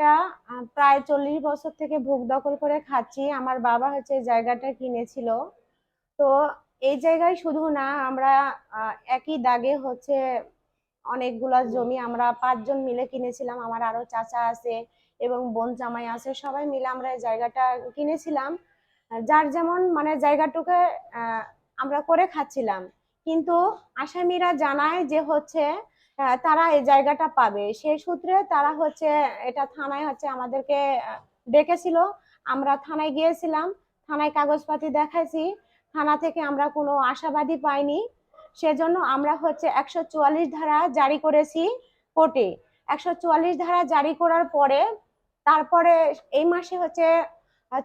জায়গাটা প্রায় চল্লিশ বছর থেকে ভোগ দখল করে খাচ্ছি। আমার বাবা হচ্ছে এই জায়গাটা কিনেছিল। তো এই জায়গায় শুধু না আমরা একই দাগে হচ্ছে অনেকগুলা জমি আমরা পাঁচজন মিলে কিনেছিলাম। আমার আরও চাচা আছে এবং বোন জামাই আছে সবাই মিলে আমরা এই জায়গাটা কিনেছিলাম। যার যেমন মানে জায়গাটুকু আমরা করে খাচ্ছিলাম। কিন্তু আসামিরা জানায় যে হচ্ছে তারা এই জায়গাটা পাবে। সেই সূত্রে তারা হচ্ছে, এটা থানায় হচ্ছে আমাদেরকে ডেকেছিল। আমরা থানায় গিয়েছিলাম, থানায় কাগজপাতি দেখাইছি। থানা থেকে আমরা কোনো আশাবাদী পাইনি। সেজন্য আমরা হচ্ছে একশো চুয়াল্লিশ ধারা জারি করেছি কোর্টে। একশো চুয়াল্লিশ ধারা জারি করার পরে, তারপরে এই মাসে হচ্ছে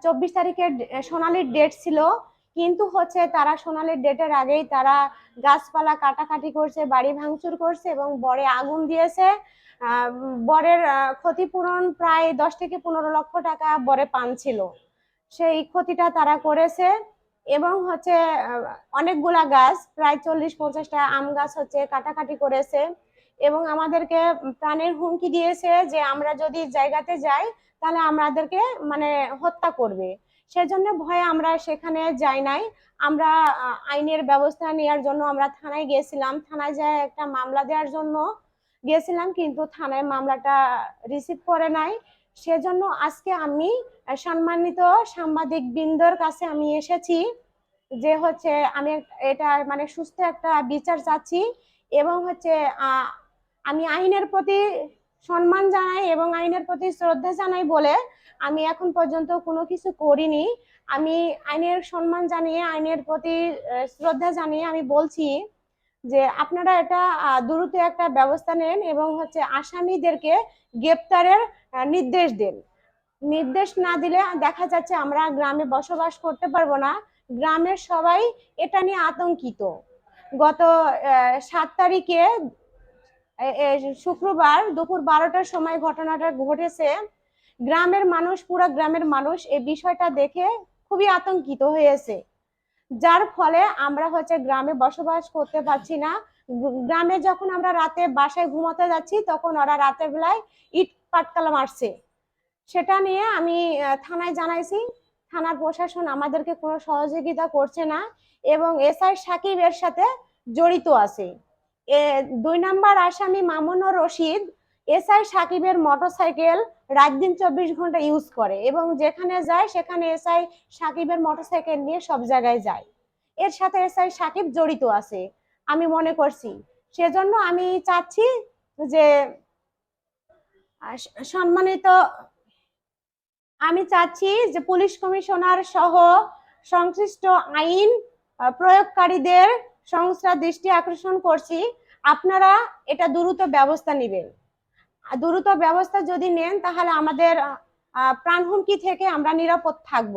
চব্বিশ তারিখের সোনালির ডেট ছিল। কিন্তু হচ্ছে তারা সোনালির ডেটের আগেই তারা গাছপালা কাটাকাটি করছে, বাড়ি ভাঙচুর করছে এবং বরে আগুন দিয়েছে। বরের ক্ষতিপূরণ প্রায় দশ থেকে পনেরো লক্ষ টাকা বরে পান ছিল সেই ক্ষতিটা তারা করেছে এবং হচ্ছে অনেকগুলা গাছ, প্রায় চল্লিশ পঞ্চাশটা আম গাছ হচ্ছে কাটাকাটি করেছে এবং আমাদেরকে প্রাণের হুমকি দিয়েছে যে আমরা যদি জায়গাতে যাই তাহলে আমাদেরকে মানে হত্যা করবে। সেজন্য ভয়ে আমরা সেখানে যাই নাই। আমরা আইনের ব্যবস্থা নেওয়ার জন্য আমরা থানায় গিয়েছিলাম। থানায় যায় একটা মামলা দেওয়ার জন্য গিয়েছিলাম, কিন্তু থানায় মামলাটা রিসিভ করে নাই। সেজন্য আজকে আমি সম্মানিত সাংবাদিক বৃন্দর কাছে আমি এসেছি যে হচ্ছে আমি এটা মানে সুস্থ একটা বিচার চাচ্ছি এবং হচ্ছে আমি আইনের প্রতি সম্মান জানাই এবং আইনের প্রতি শ্রদ্ধা জানাই বলে আমি এখন পর্যন্ত কোনো কিছু করিনি। আমি আইনের সম্মান জানিয়ে, আইনের প্রতি শ্রদ্ধা জানিয়ে আমি বলছি যে আপনারা এটা দ্রুত একটা ব্যবস্থা নেন এবং হচ্ছে আসামিদেরকে গ্রেপ্তারের নির্দেশ দেন। নির্দেশ না দিলে দেখা যাচ্ছে আমরা গ্রামে বসবাস করতে পারব না। গ্রামের সবাই এটা নিয়ে আতঙ্কিত। গত সাত তারিখে শুক্রবার দুপুর বারোটার সময় ঘটনাটা ঘটেছে। গ্রামের মানুষ, পুরো গ্রামের মানুষ এই বিষয়টা দেখে খুবই আতঙ্কিত হয়েছে। যার ফলে আমরা হচ্ছে গ্রামে বসবাস করতে পারছি না। গ্রামে যখন আমরা রাতে বাসায় ঘুমাতে যাচ্ছি, তখন ওরা রাতের বেলায় ইট পাটকালা মারছে। সেটা নিয়ে আমি থানায় জানাইছি। থানার প্রশাসন আমাদেরকে কোনো সহযোগিতা করছে না এবং এসআই সাকিব এর সাথে জড়িত আছে। দুই নাম্বার আসামি মামুনুর রশিদ এসআই সাকিবের মোটরসাইকেল রাত দিন চব্বিশ ঘণ্টা ইউজ করে এবং যেখানে যায় সেখানে এসআই সাকিবের মোটরসাইকেল নিয়ে সব জায়গায় যায়। এর সাথে এসআই সাকিব জড়িত আছে, আমি মনে করছি। সেজন্য আমি চাচ্ছি যে সম্মানিত, আমি চাচ্ছি যে পুলিশ কমিশনার সহ সংশ্লিষ্ট আইন প্রয়োগকারীদের সংস্থা দৃষ্টি আকর্ষণ করছি। আপনারা এটা দ্রুত ব্যবস্থা নেবেন। দ্রুত ব্যবস্থা যদি নেন তাহলে আমাদের প্রাণ হুমকি থেকে আমরা নিরাপদ থাকব।